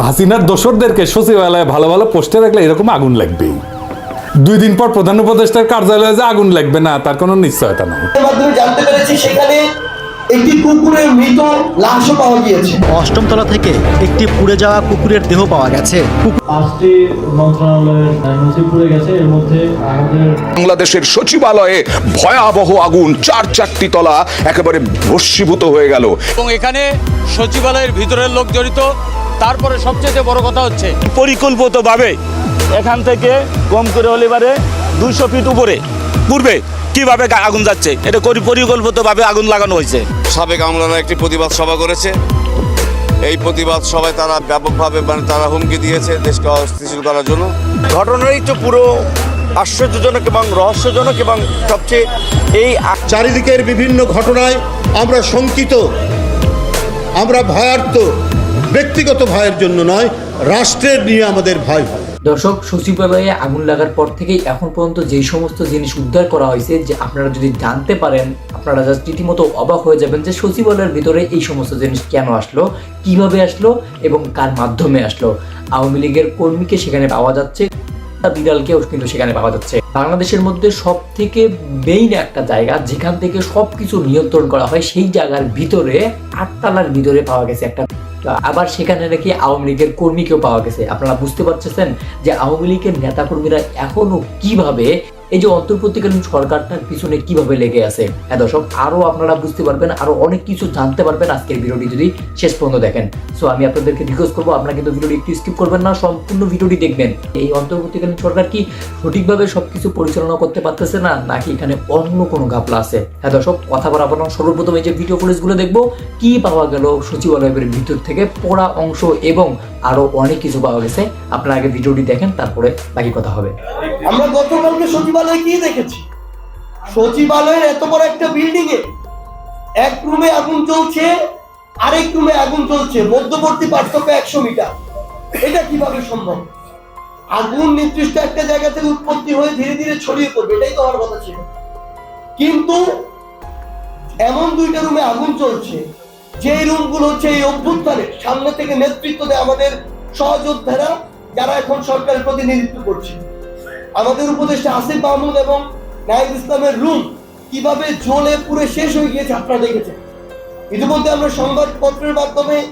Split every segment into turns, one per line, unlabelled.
হাসিনার দোসরদেরকে সচিবালয়ে ভালো ভালো পোস্টে রাখলে এরকম আগুন লাগবেই। দুই দিন পর প্রধান উপদেষ্টার কার্যালয়ে যে আগুন লাগবে না, তার কোনো নিশ্চয়তা নাই।
জানতে পেরেছি সেখানে একটি কুকুরের মৃত লাশও পাওয়া গিয়েছে।
অষ্টম তলা থেকে একটি পুড়ে যাওয়া কুকুরের দেহ পাওয়া গেছে।
পাঁচটি মন্ত্রণালয়ের নথি পুড়ে গেছে এর মধ্যে আমাদের
বাংলাদেশের সচিবালয়ে ভয়াবহ আগুন চার চারটি তলা একেবারে ভস্মীভূত হয়ে গেল।
এবং এখানে সচিবালয়ের ভিতরের লোক জড়িত তারপরে সবচেয়ে বড় কথা হচ্ছে
পরিকল্পিতভাবে এখান থেকে কম করে হলিবারে দুইশো ফিট উপরে পূর্বে কীভাবে আগুন যাচ্ছে? এটা করি পরিকল্পিতভাবে আগুন লাগানো হয়েছে।
সাবেক আমলারা একটি প্রতিবাদ সভা করেছে। এই প্রতিবাদ সভায় তারা ব্যাপকভাবে মানে তারা হুমকি দিয়েছে দেশকে অস্থিতিশীল করার জন্য।
ঘটনারই তো পুরো আশ্চর্যজনক এবং রহস্যজনক এবং সবচেয়ে এই
চারিদিকের বিভিন্ন ঘটনায় আমরা শঙ্কিত আমরা ভয়ার্থ ব্যক্তিগত ভয়ের জন্য নয় রাষ্ট্রের নিয়ে আমাদের ভয় হয়।
দর্শক, সচিবালয়ে আগুন লাগার পর থেকেই এখন পর্যন্ত যেই সমস্ত জিনিস উদ্ধার করা হয়েছে, যে আপনারা যদি জানতে পারেন, আপনারা জাস্ট রীতিমতো অবাক হয়ে যাবেন যে সচিবালয়ের ভিতরে এই সমস্ত জিনিস কেন আসলো, কীভাবে আসলো এবং কার মাধ্যমে আসলো। আওয়ামী লীগের কর্মীকে সেখানে পাওয়া যাচ্ছে বিড়ালকেও কিন্তু সেখানে পাওয়া যাচ্ছে। বাংলাদেশের মধ্যে সব থেকে মেইন একটা জায়গা, যেখান থেকে সব কিছু নিয়ন্ত্রণ করা হয়, সেই জায়গার ভিতরে আটতলার ভিতরে পাওয়া গেছে একটা আবার সেখানে নাকি আওয়ামী লীগের কর্মীকেও পাওয়া গেছে। আপনারা বুঝতে পারছেন যে আওয়ামী লীগের নেতাকর্মীরা এখনও কীভাবে এই যে অন্তর্বর্তীকালীন সরকারটার পিছনে কীভাবে লেগে আছে? হ্যাঁ দর্শক, আরও আপনারা বুঝতে পারবেন, আরও অনেক কিছু জানতে পারবেন আজকের ভিডিওটি যদি শেষ পর্যন্ত দেখেন। সো আমি আপনাদেরকে রিকোয়েস্ট করব, আপনারা কিন্তু ভিডিওটি একটু স্কিপ করবেন না, সম্পূর্ণ ভিডিওটি দেখবেন। এই অন্তর্বর্তীকালীন সরকার কি সঠিকভাবে সবকিছু পরিচালনা করতে পারতেছে না, নাকি এখানে অন্য কোনো ঘাপলা আছে? হ্যাঁ দর্শক, কথা বলার আপনার সর্বপ্রথম এই যে ভিডিও ফুটেজগুলো দেখব, কি পাওয়া গেল সচিবালয়ের ভিতর থেকে পড়া অংশ এবং আরও অনেক কিছু পাওয়া গেছে। আপনারা আগে ভিডিওটি দেখেন, তারপরে বাকি কথা হবে।
আমরা গতকালকে সচিবালয়ে কি দেখেছি? সচিবালয়ের এত বড় একটা বিল্ডিং এ এক রুমে আগুন জ্বলছে, আরেক রুমে আগুন জ্বলছে, মধ্যবর্তী পার্থক্য একশো মিটার। এটা কীভাবে সম্ভব? আগুন নির্দিষ্ট একটা জায়গা থেকে উৎপত্তি হয়ে ধীরে ধীরে ছড়িয়ে পড়বে, এটাই তো হওয়ার কথা ছিল। কিন্তু এমন দুইটা রুমে আগুন চলছে যে রুমগুলো হচ্ছে এই অভ্যুত্থানের সামনে থেকে নেতৃত্ব দেয় আমাদের সহযোদ্ধারা, যারা এখন সরকারের প্রতিনিধিত্ব করছে। আমাদের উপদেষ্টা আসিফ মাহমুদ এবং নাইব ইসলামের রুম কীভাবে জ্বলে পুরে শেষ হয়ে গিয়েছে আপনারা দেখেছেন। ইতিমধ্যে আমরা সংবাদপত্রের মাধ্যমে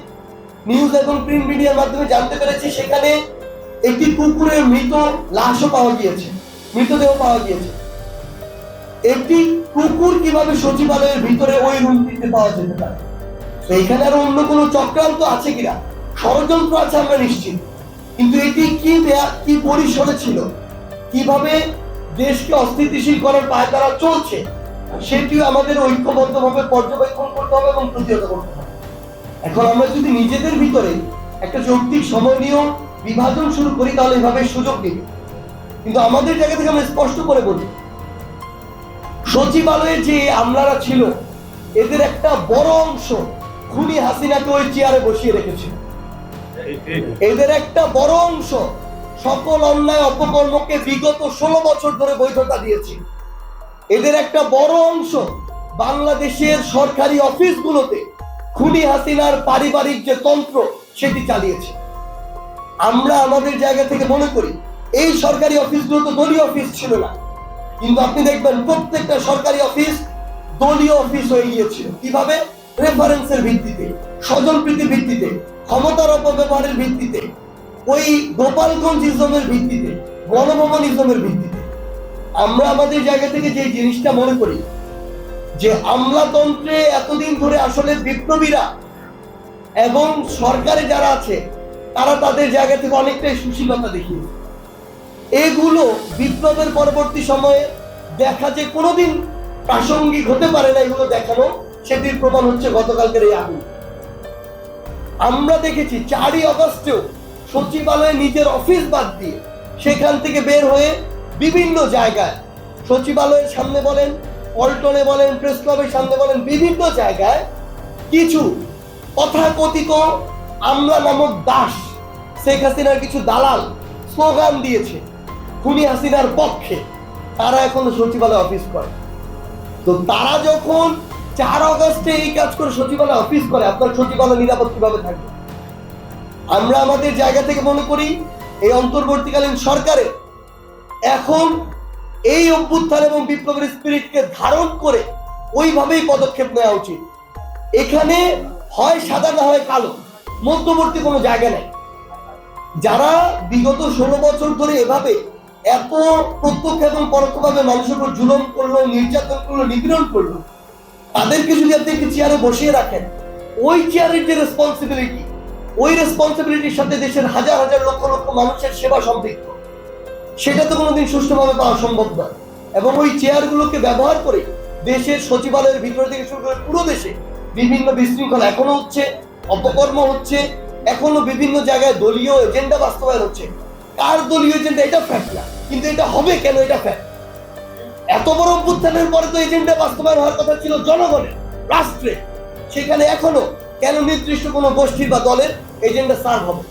নিউজ এবং প্রিন্ট মিডিয়ার মাধ্যমে জানতে পেরেছি, সেখানে একটি কুকুরের মৃত লাশও পাওয়া গিয়েছে, মৃতদেহ পাওয়া গিয়েছে। একটি কুকুর কীভাবে সচিবালয়ের ভিতরে ওই রুমটিতে পাওয়া যেতে পারে? তো এখানে আরও অন্য কোনো চক্রান্ত আছে কিনা? ষড়যন্ত্র আছে আমরা নিশ্চিত। কিন্তু এটি কি দেয়া- কি পরিসরে ছিল? কীভাবে দেশকে অস্থিতিশীল করার পায় তারা চলছে সেটিও আমাদের ঐক্যবদ্ধভাবে পর্যবেক্ষণ করতে হবে এবং প্রতিহত করতে হবে। এখন আমরা যদি নিজেদের ভিতরে একটা যৌক্তিক সময় নিয়েও বিভাজন শুরু করি তাহলে এভাবে সুযোগ নিবে কিন্তু আমাদের জায়গা থেকে আমরা স্পষ্ট করে বলি সচিবালয়ে যে আমলারা ছিল এদের একটা বড় অংশ খুনি হাসিনাকে ওই চেয়ারে বসিয়ে রেখেছিল এদের একটা বড় অংশ সকল অন্যায় অপকর্মকে বিগত ষোলো বছর ধরে বৈধতা দিয়েছে। এদের একটা বড় অংশ বাংলাদেশের সরকারি অফিসগুলোতে খুনি হাসিনার পারিবারিক যে তন্ত্র, সেটি চালিয়েছে। আমরা আমাদের জায়গা থেকে মনে করি, এই সরকারি অফিসগুলো তো দলীয় অফিস ছিল না। কিন্তু আপনি দেখবেন প্রত্যেকটা সরকারি অফিস দলীয় অফিস হয়ে গিয়েছিল। কীভাবে? রেফারেন্সের ভিত্তিতে, স্বজনপ্রীতির ভিত্তিতে, ক্ষমতার অপব্যবহারের ভিত্তিতে। ওই গোপালগঞ্জ ইজমের ভিত্তিতে গণভবন ইজমের ভিত্তিতে। আমরা আমাদের জায়গা থেকে যে জিনিসটা মনে করি, যে আমলাতন্ত্রে এতদিন ধরে আসলে বিপ্লবীরা এবং সরকারে যারা আছে, তারা তাদের জায়গা থেকে অনেকটাই সুশীলতা দেখিয়েছে এগুলো বিপ্লবের পরবর্তী সময়ে দেখা যে কোনোদিন প্রাসঙ্গিক হতে পারে না এগুলো দেখানো, সেটির প্রমাণ হচ্ছে গতকালকের এই আগুন। আমরা দেখেছি চারই অগস্টেও সচিবালয়ে নিজের অফিস বাদ দিয়ে সেখান থেকে বের হয়ে বিভিন্ন জায়গায় সচিবালয়ের সামনে বলেন, পল্টনে বলেন, প্রেস ক্লাবের সামনে বলেন, বিভিন্ন জায়গায় কিছু তথাকথিত আমলা নামক দাস শেখ হাসিনার কিছু দালাল স্লোগান দিয়েছে, খুনি হাসিনার পক্ষে। তারা এখন সচিবালয় অফিস করে। তো তারা যখন চার অগস্টে এই কাজ করে সচিবালয় অফিস করে, আপনার সচিবালয় নিরাপদ কীভাবে থাকবে? আমরা আমাদের জায়গা থেকে মনে করি এই অন্তর্বর্তীকালীন সরকারের এখন এই অভ্যুত্থান এবং বিপ্লবের স্পিরিটকে ধারণ করে ওইভাবেই পদক্ষেপ নেওয়া উচিত। এখানে হয় সাদা না হয় কালো, মধ্যবর্তী কোনো জায়গা নেই। যারা বিগত ষোলো বছর ধরে এভাবে এত প্রত্যক্ষ এবং পরোক্ষভাবে মানুষের উপর জুলম করল, নির্যাতন করল, নিপীড়ন করল, তাদেরকে যদি আপনি একটি চেয়ারে বসিয়ে রাখেন, ওই চেয়ারের যে রেসপন্সিবিলিটি ওই রেসপন্সিবিলিটির সাথে দেশের হাজার হাজার লক্ষ লক্ষ মানুষের সেবা সম্পৃক্ত। সেটা তো কোনোদিন সুষ্ঠুভাবে পাওয়া সম্ভব নয়। এবং ওই চেয়ারগুলোকে ব্যবহার করে দেশের সচিবালয়ের ভিতর থেকে শুরু করে পুরো দেশে বিভিন্ন বিশৃঙ্খলা এখনও হচ্ছে, অপকর্ম হচ্ছে, এখনও বিভিন্ন জায়গায় দলীয় এজেন্ডা বাস্তবায়ন হচ্ছে। কার দলীয় এজেন্ডা এটা ফ্যাক্ট না। কিন্তু এটা হবে কেন? এটা ফ্যাক্ট এত বড় অভ্যুত্থানের পরে তো এজেন্ডা বাস্তবায়ন হওয়ার কথা ছিল জনগণের রাষ্ট্রে সেখানে এখনও কেন নির্দিষ্ট কোনো গোষ্ঠীর বা দলের এজেন্ডা সার্ভ হবে?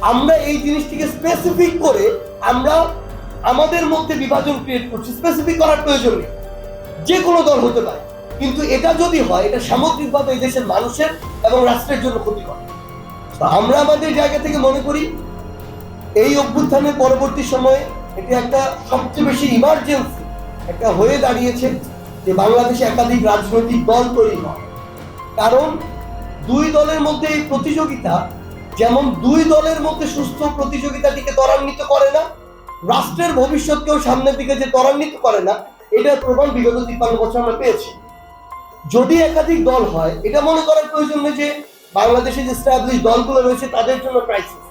আমরা এই জিনিসটিকে স্পেসিফিক করে আমরা আমাদের মধ্যে বিভাজন ক্রিয়েট করছি। স্পেসিফিক করার প্রয়োজন নেই। যে কোনো দল হতে পারে। কিন্তু এটা যদি হয়, এটা সামগ্রিকভাবে এই দেশের মানুষের এবং রাষ্ট্রের জন্য ক্ষতিকর। আমরা আমাদের জায়গা থেকে মনে করি, এই অভ্যুত্থানের পরবর্তী সময়ে এটি একটা সবচেয়ে বেশি ইমার্জেন্সি একটা হয়ে দাঁড়িয়েছে যে বাংলাদেশে একাধিক রাজনৈতিক দল তৈরি হয়। কারণ দুই দলের মধ্যে এই প্রতিযোগিতা যেমন দুই দলের মধ্যে সুস্থ প্রতিযোগিতাটিকে ত্বরান্বিত করে না, রাষ্ট্রের ভবিষ্যৎকেও সামনের দিকে যে ত্বরান্বিত করে না, এটার প্রমাণ বিগত তিপ্পান্ন বছর আমরা পেয়েছি। যদি একাধিক দল হয়, এটা মনে করার প্রয়োজন নেই যে বাংলাদেশে যে স্ট্যাবলিশ দলগুলো রয়েছে তাদের জন্য ক্রাইসিস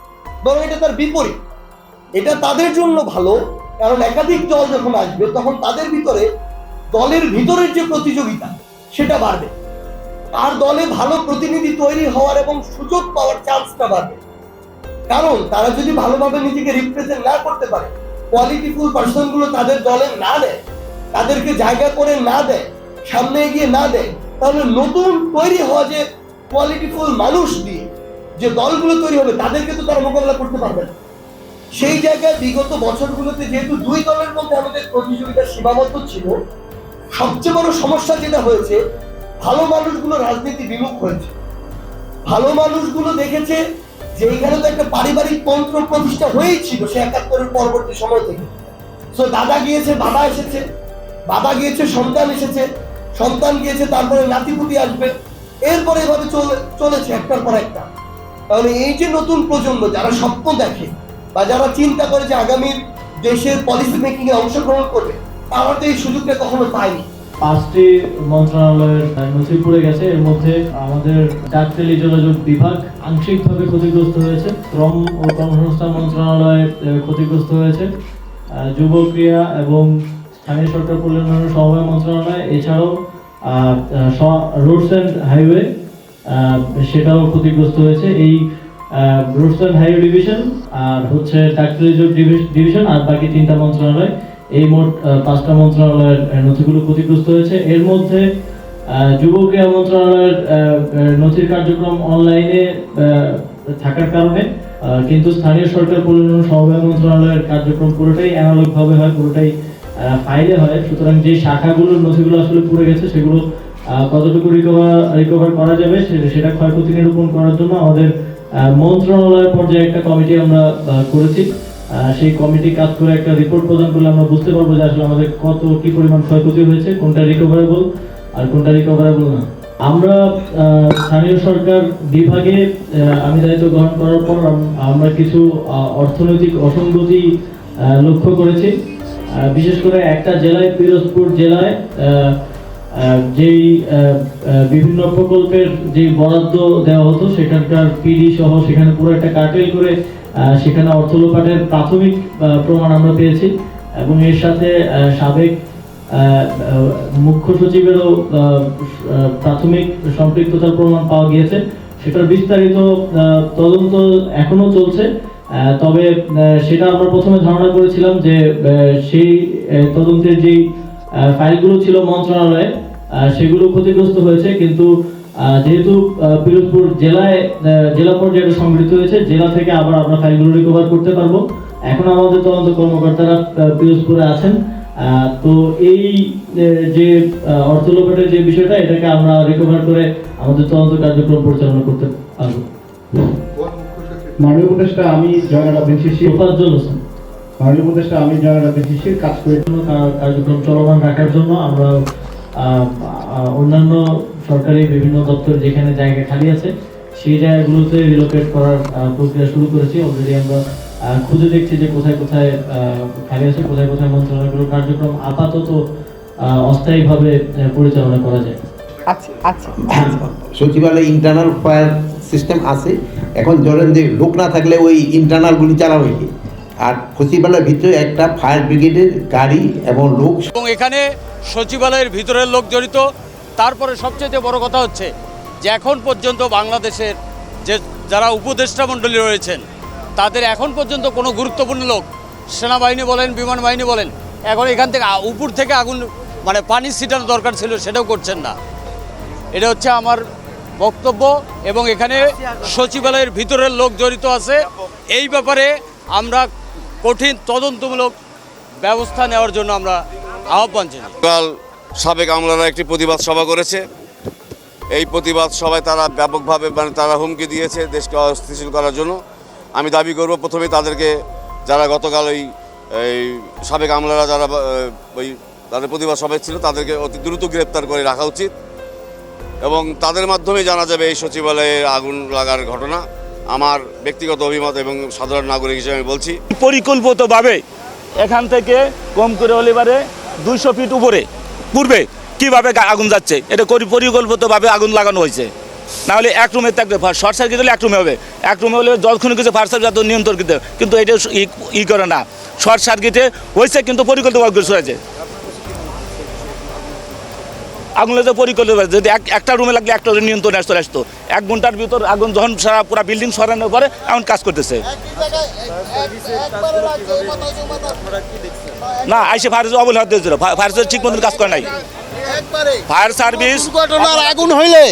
বরং এটা তার বিপরীত। এটা তাদের জন্য ভালো, কারণ একাধিক দল যখন আসবে, তখন তাদের ভিতরে দলের ভিতরের যে প্রতিযোগিতা, সেটা বাড়বে। তার দলে ভালো প্রতিনিধি তৈরি হওয়ার এবং সুযোগ পাওয়ার চান্সটা বাড়বে কারণ তারা যদি ভালোভাবে নিজেকে রিপ্রেজেন্ট না করতে পারে কোয়ালিটিফুল পার্সনগুলো তাদের দলে না দেয়, তাদেরকে জায়গা করে না দেয়, সামনে এগিয়ে না দেয়, তাহলে নতুন তৈরি হওয়া যে কোয়ালিটিফুল মানুষ দিয়ে যে দলগুলো তৈরি হবে, তাদেরকে তো তারা মোকাবেলা করতে পারবে না। সেই জায়গায় বিগত বছরগুলোতে যেহেতু দুই দলের মধ্যে আমাদের প্রতিযোগিতা সীমাবদ্ধ ছিল, সবচেয়ে বড় সমস্যা যেটা হয়েছে ভালো মানুষগুলো রাজনীতি বিমুখ হয়েছে। ভালো মানুষগুলো দেখেছে যে এখানে তো একটা পারিবারিক তন্ত্র প্রতিষ্ঠা হয়েই ছিল সে একাত্তরের পরবর্তী সময় থেকে। তো দাদা গিয়েছে, বাবা এসেছে। বাবা গিয়েছে, সন্তান এসেছে। সন্তান গিয়েছে, তারপরে নাতিপুতি আসবে। এরপরে এভাবে চলে, চলেছে একটার পর একটা। তাহলে এই যে নতুন প্রজন্ম, যারা স্বপ্ন দেখে বা যারা চিন্তা করে যে আগামীর দেশের পলিসি মেকিং এ অংশগ্রহণ করবে, তারা তো এই সুযোগটা কখনো পায়নি।
পাঁচটি মন্ত্রণালয়ের নথি পড়ে গেছে। এর মধ্যে আমাদের ডাক টেলি যোগাযোগ বিভাগ আংশিকভাবে ক্ষতিগ্রস্ত হয়েছে। শ্রম ও কর্মসংস্থান মন্ত্রণালয় ক্ষতিগ্রস্ত হয়েছে। যুব ক্রিয়া এবং স্থানীয় সরকার ও সমবায় মন্ত্রণালয়, এছাড়াও রোডস অ্যান্ড হাইওয়ে সেটাও ক্ষতিগ্রস্ত হয়েছে। এই রোডস অ্যান্ড হাইওয়ে ডিভিশন আর হচ্ছে ডাক্তারি ডিভিশন আর বাকি তিনটা মন্ত্রণালয় এই মোট পাঁচটা মন্ত্রণালয়ের নথিগুলো ক্ষতিগ্রস্ত হয়েছে। এর মধ্যে যুব ক্রীড়া মন্ত্রণালয়ের নথির কার্যক্রম অনলাইনে থাকার কারণে কিন্তু স্থানীয় সরকার পরিবহন সমবায় মন্ত্রণালয়ের কার্যক্রম পুরোটাই অ্যানালগ ভাবে হয়, পুরোটাই ফাইলে হয়। সুতরাং যে শাখাগুলোর নথিগুলো আসলে পুড়ে গেছে, সেগুলো কতটুকু রিকভার রিকভার করা যাবে সেটা ক্ষয়ক্ষতি নিরূপণ করার জন্য আমাদের মন্ত্রণালয় পর্যায়ে একটা কমিটি আমরা করেছি। সেই কমিটি কাজ করে একটা রিপোর্ট প্রদান করলে আমরা বুঝতে পারব যে আসলে আমাদের কত কি পরিমাণ ক্ষয়ক্ষতি হয়েছে, কোনটা রিকভারেবল আর কোনটা রিকভারেবল না। আমরা স্থানীয় সরকার বিভাগে আমি দায়িত্ব গ্রহণ করার পর আমরা কিছু অর্থনৈতিক অসঙ্গতি লক্ষ্য করেছি। বিশেষ করে একটা জেলায়, পিরোজপুর জেলায় যেই বিভিন্ন প্রকল্পের যে বরাদ্দ দেওয়া হতো, সেখানকার পিডি সহ সেখানে পুরো একটা কার্টেল করে সেখানে অর্থ লোপাটের প্রাথমিক প্রমাণ আমরা পেয়েছি এবং এর সাথে সাবেক মুখ্য সচিবেরও প্রাথমিক সম্পৃক্ততার প্রমাণ পাওয়া গিয়েছে। সেটার বিস্তারিত তদন্ত এখনও চলছে। তবে সেটা আমরা প্রথমে ধারণা করেছিলাম যে সেই তদন্তের যেই ফাইলগুলো ছিল মন্ত্রণালয়ে সেগুলো ক্ষতিগ্রস্ত হয়েছে। কিন্তু যেহেতু পিরোজপুর জেলায় জেলা পর্যায়ে এটা সংগঠিত হয়েছে জেলা থেকে আবার আমরা ফাইলগুলো রিকভার করতে পারব। এখন আমাদের তদন্ত কর্মকর্তারা পিরোজপুরে আছেন। তো এই যে অর্থ লোপাটের যে বিষয়টা এটাকে আমরা রিকভার করে আমাদের তদন্ত কার্যক্রম পরিচালনা করতে পারব। মাননীয় উপদেষ্টা আমি জয়নাল আব্দিন শিশির। তোফাজ্জল হোসেন। মাননীয় উপদেষ্টা আমি জয়নাল আব্দিন শিশির কাজ করে। কার্যক্রম চলমান রাখার জন্য আমরা অন্যান্য সরকারি বিভিন্ন দপ্তর যেখানে জায়গা খালি আছে সেই জায়গাগুলোতে রিলোকেট করার প্রক্রিয়া শুরু করেছি। অলরেডি আমরা খুঁজে দেখছি যে কোথায় কোথায় আহ, খালি আছে কোথায় কোথায় মন্ত্রণালয়গুলোর কার্যক্রম আপাতত অস্থায়ীভাবে পরিচালনা করা যায়।
আচ্ছা আচ্ছা। সচিবালয়ে ইন্টারনাল ফায়ার সিস্টেম আছে। এখন ধরেন যে লোক না থাকলে ওই ইন্টারনালগুলি চালাবে কি? আর সচিবালয়ের ভিতরে একটা ফায়ার ব্রিগেডের গাড়ি এবং লোক
এবং এখানে সচিবালয়ের ভিতরের লোক জড়িত। তারপরে সবচেয়ে বড় কথা হচ্ছে যে এখন পর্যন্ত বাংলাদেশের যে যারা উপদেষ্টা মণ্ডলী রয়েছেন, তাদের এখন পর্যন্ত কোনো গুরুত্বপূর্ণ লোক সেনাবাহিনী বলেন, বিমান বাহিনী বলেন, এখন এখান থেকে উপর থেকে আগুন মানে পানি ছিটানো দরকার ছিল, সেটাও করছেন না। এটা হচ্ছে আমার বক্তব্য এবং এখানে সচিবালয়ের ভিতরের লোক জড়িত আছে। এই ব্যাপারে আমরা কঠিন তদন্তমূলক ব্যবস্থা নেওয়ার জন্য আমরা আহ্বান জানাই।
সাবেক আমলারা একটি প্রতিবাদ সভা করেছে। এই প্রতিবাদ সভায় তারা ব্যাপকভাবে মানে তারা হুমকি দিয়েছে দেশকে অস্থিতিশীল করার জন্য। আমি দাবি করব প্রথমে তাদেরকে যারা গতকাল ওই, এই সাবেক আমলারা যারা ওই তাদের প্রতিবাদ সভায় ছিল তাদেরকে অতি দ্রুত গ্রেপ্তার করে রাখা উচিত। এবং তাদের মাধ্যমে জানা যাবে এই সচিবালয়ে আগুন লাগার ঘটনা। আমার ব্যক্তিগত অভিমত এবং সাধারণ নাগরিক হিসেবে আমি বলছি,
পরিকল্পিতভাবে এখান থেকে কম করে হলিবারে দুইশো ফিট উপরে পূর্বে কীভাবে আগুন যাচ্ছে? এটা পরিকল্পিতভাবে আগুন লাগানো হয়েছে। না হলে এক রুমে থাকবে শর্ট সার্কিট হলে এক রুমে হবে। এক রুমে হলে যতক্ষণ কিছু ফায়ার সার্ভিস যত নিয়ন্ত্রণ কিন্তু এটা ই- করে না। শর্ট সার্কিটে হয়েছে কিন্তু পরিকল্পিতভাবে হয়েছে। আগুন লাগতে পরিকল্পিত যদি একটা রুমে লাগলে একটা নিয়ন্ত্রণে চলে আসতো। এক ঘণ্টার ভিতর আগুন যখন সারা পুরো বিল্ডিং সরানোর পরে এখন কাজ করতেছে। না আইসে ফায়ার অবহেলা দিয়েছিল। ফায়ার সার্ভিস ঠিক মতন কাজ করে নাই। ফায়ার সার্ভিস
দুর্ঘটনার আগুন হইলে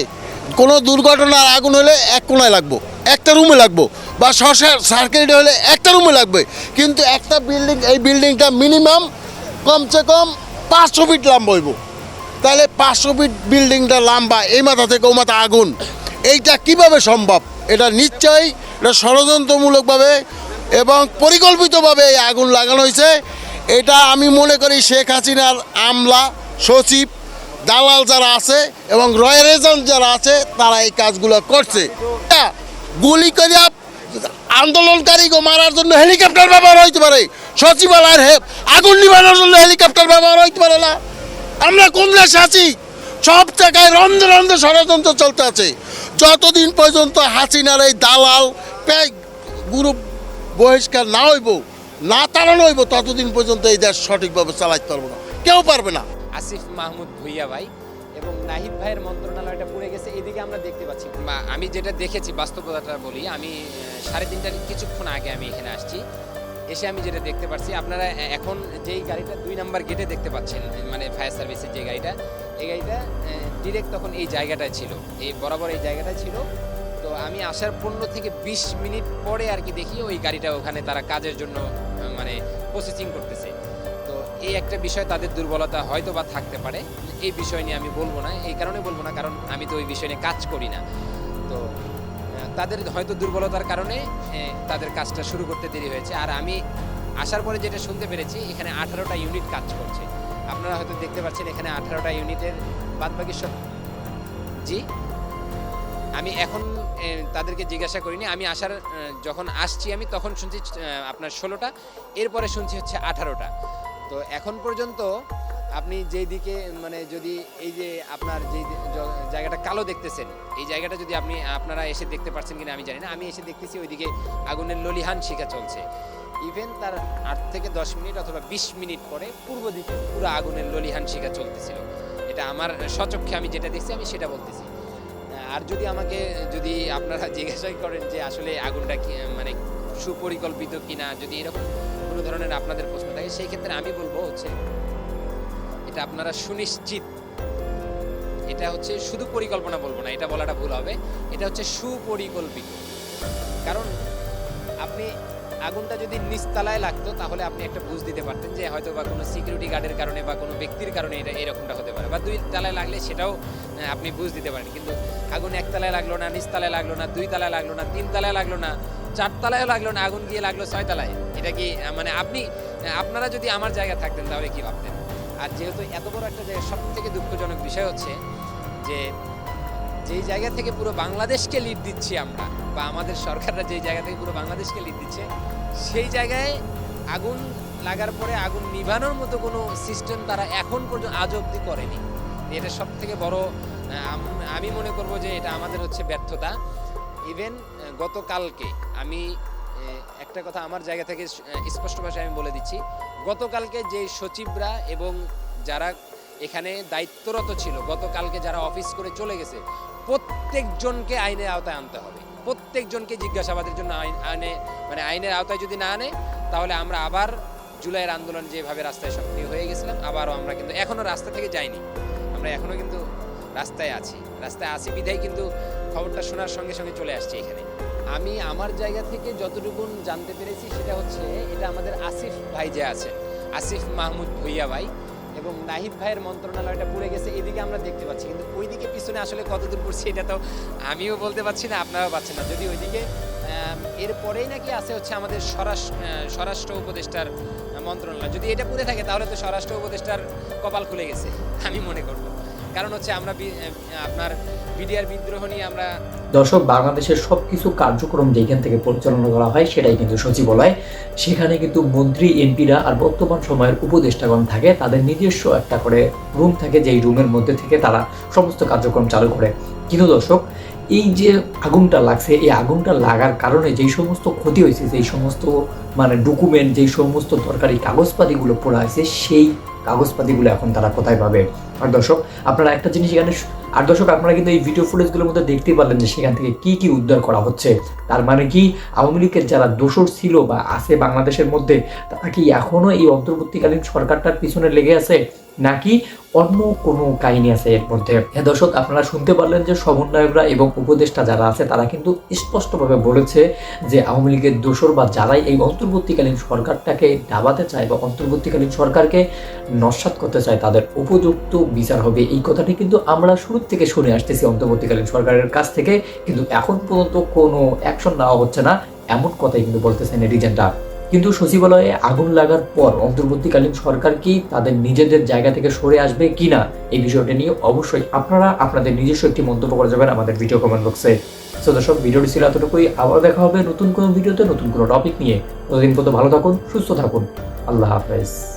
কোনো দুর্ঘটনার আগুন হলে এক কোনায় লাগবো একটা রুমে লাগবো বা শর্ট সার্কিট হলে একটা রুমে লাগবে। কিন্তু একটা বিল্ডিং এই বিল্ডিংটা মিনিমাম কমসে কম পাঁচশো ফিট লম্বা হইব। তাহলে পাঁচশো ফিট বিল্ডিংটা লম্বা এই মাথা থেকে ও মাথা আগুন। এইটা কীভাবে সম্ভব? এটা নিশ্চয়ই এটা ষড়যন্ত্রমূলকভাবে এবং পরিকল্পিতভাবে এই আগুন লাগানো হয়েছে। এটা আমি মনে করি শেখ হাসিনার আমলা সচিব দালাল যারা আছে এবং রয়্যাল এজেন্ট যারা আছে তারা এই কাজগুলো করছে। হ্যাঁ, গুলি করে আন্দোলনকারীকে মারার জন্য হেলিকপ্টার ব্যবহার হইতে পারে। সচিবালয়ের আগুন নিবানোর জন্য হেলিকপ্টার ব্যবহার হইতে পারে না। আমরা কোন দেশে আছি? সব জায়গায় রন্ধে রন্ধে ষড়যন্ত্র চলতে আছে। যতদিন পর্যন্ত হাসিনার এই দালাল গ্রুপ বহিষ্কার না হইব, না তাড়ানো হইব, ততদিন পর্যন্ত এই দেশ সঠিকভাবে চালাইতে পারব না। কেউ পারবে না।
আসিফ মাহমুদ ভুইয়া ভাই এবং নাহিদ ভাইয়ের মন্ত্রণালয়টা পুড়ে গেছে, এদিকে আমরা দেখতে পাচ্ছি। আমি যেটা দেখেছি, বাস্তবতাটা বলি, আমি সাড়ে তিনটার কিছুক্ষণ আগে আমি এখানে আসছি। এসে আমি যেটা দেখতে পাচ্ছি আপনারা এখন যেই গাড়িটা দুই নাম্বার গেটে দেখতে পাচ্ছেন মানে ফায়ার সার্ভিসের যে গাড়িটা, এই গাড়িটা ডিরেক্ট তখন এই জায়গাটায় ছিল, এই বরাবর এই জায়গাটায় ছিল। তো আমি আসার পনেরো থেকে বিশ মিনিট পরে আর কি দেখি ওই গাড়িটা ওখানে তারা কাজের জন্য মানে প্রসেসিং করতেছে। তো এই একটা বিষয় তাদের দুর্বলতা হয়তো বা থাকতে পারে, এই বিষয় নিয়ে আমি বলব না, এই কারণে বলব না, কারণ আমি তো ওই বিষয় নিয়ে কাজ করি না। তো তাদের হয়তো দুর্বলতার কারণে তাদের কাজটা শুরু করতে দেরি হয়েছে। আর আমি আসার পরে যেটা শুনতে পেরেছি, এখানে আঠারোটা ইউনিট কাজ করছে। আপনারা হয়তো দেখতে পাচ্ছেন এখানে আঠারোটা ইউনিটের বাদবাকি সব জি? আমি এখন তাদেরকে জিজ্ঞাসা করিনি। আমি আসার যখন আসছি আমি তখন শুনছি আপনার ষোলোটা, এরপরে শুনছি হচ্ছে আঠারোটা। তো এখন পর্যন্ত আপনি যেই দিকে মানে যদি এই যে আপনার যে জায়গাটা কালো দেখতেছেন, এই জায়গাটা যদি আপনি, আপনারা এসে দেখতে পারছেন কিনা আমি জানি না। আমি এসে দেখতেছি ওইদিকে আগুনের ললিহান শিখা চলছে। ইভেন তার আট থেকে দশ মিনিট অথবা বিশ মিনিট পরে পূর্ব দিকে পুরো আগুনের ললিহান শিখা চলতেছিল। এটা আমার সচক্ষে আমি যেটা দেখছি, আমি সেটা বলতেছি। আর যদি আমাকে, যদি আপনারা জিজ্ঞাসাই করেন যে আসলে আগুনটা কি মানে সুপরিকল্পিত কিনা, যদি এরকম কোনো ধরনের আপনাদের প্রশ্ন থাকে, সেই ক্ষেত্রে আমি বলব হচ্ছে এটা আপনারা সুনিশ্চিত। এটা হচ্ছে শুধু পরিকল্পনা বলব না, এটা বলাটা ভুল হবে। এটা হচ্ছে সুপরিকল্পিত। কারণ আপনি আগুনটা যদি নিচতলায় লাগতো, তাহলে আপনি একটা বুঝ দিতে পারতেন যে হয়তো বা কোনো সিকিউরিটি গার্ডের কারণে বা কোনো ব্যক্তির কারণে এটা এরকমটা হতে পারে। বা দুই তালায় লাগলে সেটাও আপনি বুঝ দিতে পারেন। কিন্তু আগুন এক তলায় লাগল না নিচ তলায় লাগল না, দুই তলায় লাগল না, তিন তলায় লাগল না, চার চারতলায় লাগল না, আগুন গিয়ে লাগল ছয়তলায় এটা কি মানে আপনি আপনারা যদি আমার জায়গা থাকতেন তাহলে কি ভাবতেন? আর যেহেতু এত বড় একটা জায়গা সব থেকে দুঃখজনক বিষয় হচ্ছে যে যেই জায়গা থেকে পুরো বাংলাদেশকে লিড দিচ্ছি আমরা, বা আমাদের সরকাররা যেই জায়গা থেকে পুরো বাংলাদেশকে লিড দিচ্ছে, সেই জায়গায় আগুন লাগার পরে আগুন নিভানোর মতো কোনো সিস্টেম তারা এখন পর্যন্ত, আজ অবধি করেনি। এটা সব থেকে বড় আমি মনে করব যে এটা আমাদের হচ্ছে ব্যর্থতা। ইভেন গতকালকে আমি একটা কথা আমার জায়গা থেকে স্পষ্ট ভাষায় আমি বলে দিচ্ছি। গতকালকে যে সচিবরা এবং যারা এখানে দায়িত্বরত ছিল, গতকালকে যারা অফিস করে চলে গেছে, প্রত্যেকজনকে আইনের আওতায় আনতে হবে। প্রত্যেকজনকে জিজ্ঞাসাবাদের জন্য আইন আনে মানে আইনের আওতায় যদি না আনে, তাহলে আমরা আবার জুলাইয়ের আন্দোলন যেভাবে রাস্তায় সক্রিয় হয়ে গেছিলাম, আবারও আমরা কিন্তু এখনও রাস্তা থেকে যাইনি। আমরা এখনও কিন্তু রাস্তায় আছি রাস্তায় আছি। বিধায় কিন্তু খবরটা শোনার সঙ্গে সঙ্গে চলে আসছি এখানে। আমি আমার জায়গা থেকে যতটুকুন জানতে পেরেছি সেটা হচ্ছে এটা আমাদের আসিফ ভাই যে আছে, আসিফ মাহমুদ ভুইয়া ভাই এবং নাহিদ ভাইয়ের মন্ত্রণালয়টা পুড়ে গেছে, এদিকে আমরা দেখতে পাচ্ছি। কিন্তু ওইদিকে পিছনে আসলে কতদূর পড়ছে এটা তো আমিও বলতে পারছি না, আপনারাও পাচ্ছেন না। যদি ওইদিকে এরপরেই নাকি আছে হচ্ছে আমাদের স্বরাষ্ট্র স্বরাষ্ট্র উপদেষ্টার মন্ত্রণালয়। যদি এটা পুড়ে থাকে তাহলে তো স্বরাষ্ট্র উপদেষ্টার কপাল খুলে গেছে, আমি মনে করব। কারণ হচ্ছে আমরা আপনার বিডিআর বিদ্রোহ নিয়ে আমরা
দর্শক, বাংলাদেশের সব কিছু কার্যক্রম যেখান থেকে পরিচালনা করা হয় সেটাই কিন্তু সচিবালয়। সেখানে কিন্তু মন্ত্রী, এমপিরা আর বর্তমান সময়ের উপদেষ্টাগণ থাকে। তাদের নিজস্ব একটা করে রুম থাকে যেই রুমের মধ্যে থেকে তারা সমস্ত কার্যক্রম চালু করে। কিন্তু দর্শক, এই যে আগুনটা লাগছে, এই আগুনটা লাগার কারণে যেই সমস্ত ক্ষতি হয়েছে, যেই সমস্ত মানে ডকুমেন্ট যেই সমস্ত দরকারি কাগজপাতিগুলো পড়া হয়েছে, সেই কাগজপাতিগুলো এখন তারা কোথায় পাবে? আর দর্শক, আপনারা একটা জিনিস এখানে আর দর্শক, আপনারা কিন্তু এই ভিডিও ফুটেজগুলোর মধ্যে দেখতে পারলেন যে সেখান থেকে কি কি উদ্ধার করা হচ্ছে। তার মানে কি, আওয়ামী লীগের যারা দোষর ছিল বা আছে বাংলাদেশের মধ্যে, তারা কি এখনও এই অন্তর্বর্তীকালীন সরকারটার পিছনে লেগে আছে? নাকি অন্য কোনো কাহিনী আছে এর মধ্যে? হ্যাঁ দর্শক, আপনারা শুনতে পারলেন যে সমন্বয়করা এবং উপদেষ্টা যারা আছে, তারা কিন্তু স্পষ্টভাবে বলেছে যে আওয়ামী লীগের দোষর বা যারাই এই অন্তর্বর্তীকালীন সরকারটাকে দাবাতে চায় বা অন্তর্বর্তীকালীন সরকারকে নস্বাত করতে চায়, তাদের উপযুক্ত বিচার হবে। এই কথাটি কিন্তু আমরা শুরু থেকে শুনে আসতেছি অন্তর্বর্তীকালীন সরকারের কাছ থেকে, কিন্তু এখন পর্যন্ত কোনো অ্যাকশন নেওয়া হচ্ছে না। এমন কথাই কিন্তু বলতেছে নেটিজেনরা কিন্তু সচিবালয়ে আগুন লাগার পর অন্তর্বর্তীকালীন সরকার কি তাদের নিজেদের জায়গা থেকে সরে আসবে কিনা এই বিষয়টা নিয়ে অবশ্যই আপনারা আপনাদের নিজস্ব একটি মন্তব্য করে যাবেন আমাদের ভিডিও কমেন্ট বক্সে সো দর্শক, ভিডিওটি ছিল এতটুকুই। আবার দেখা হবে নতুন কোনো ভিডিওতে, নতুন কোনো টপিক নিয়ে। ততদিন পর্যন্ত ভালো থাকুন, সুস্থ থাকুন। আল্লাহ হাফেজ।